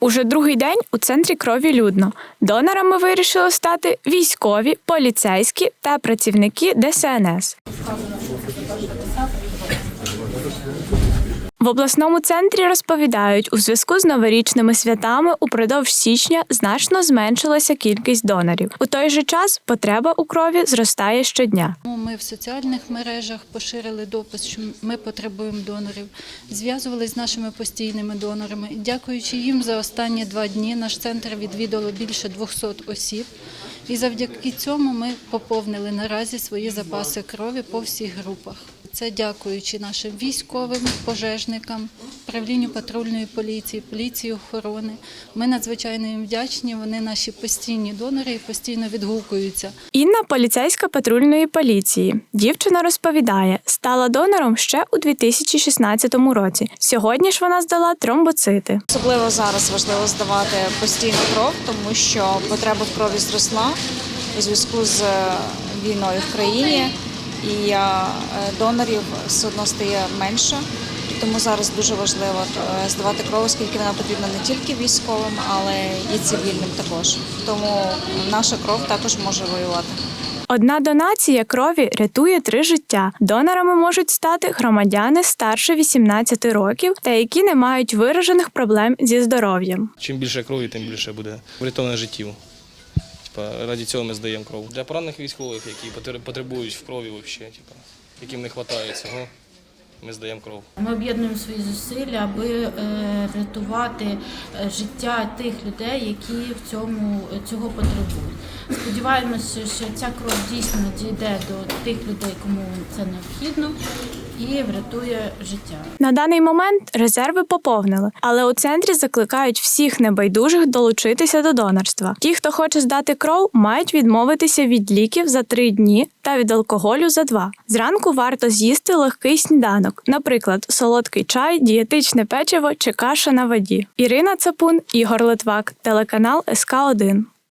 Уже другий день у центрі крові людно. Донорами вирішили стати військові, поліцейські та працівники ДСНС. В обласному центрі розповідають, у зв'язку з новорічними святами упродовж січня значно зменшилася кількість донорів. У той же час потреба у крові зростає щодня. Ну, Ми в соціальних мережах поширили допис, що ми потребуємо донорів, зв'язувалися з нашими постійними донорами. Дякуючи їм, за останні два дні наш центр відвідало більше 200 осіб. І завдяки цьому ми поповнили наразі свої запаси крові по всіх групах. Це дякуючи нашим військовим, пожежникам, управлінню патрульної поліції, поліції охорони. Ми надзвичайно їм вдячні. Вони наші постійні донори і постійно відгукуються. Інна поліцейська патрульної поліції. Дівчина розповідає, стала донором ще у 2016 році. Сьогодні ж вона здала тромбоцити. Особливо зараз важливо здавати постійну кров, тому що потреба в крові зросла у зв'язку з е, війною в країні, і е, донорів все одно стає менше. Тому зараз дуже важливо е, здавати кров, оскільки вона потрібна не тільки військовим, але і цивільним також. Тому наша кров також може воювати. Одна донація крові рятує три життя. Донорами можуть стати громадяни старше 18 років та які не мають виражених проблем зі здоров'ям. Чим більше крові, тим більше буде врятовано життів. Типа, раді цього ми здаємо кров. Для поранених військових, які потр- потребують в крові, взагалі, типа, яким не вистачає цього, ми здаємо кров. Ми об'єднуємо свої зусилля, аби е, рятувати е, життя тих людей, які в цьому цього потребують. Сподіваємося, що ця кров дійсно дійде до тих людей, кому це необхідно, і врятує життя. На даний момент резерви поповнили, але у центрі закликають всіх небайдужих долучитися до донорства. Ті, хто хоче здати кров, мають відмовитися від ліків за три дні та від алкоголю за два. Зранку варто з'їсти легкий сніданок, наприклад, солодкий чай, дієтичне печиво чи каша на воді. Ірина Цапун, Ігор Литвак, телеканал СК 1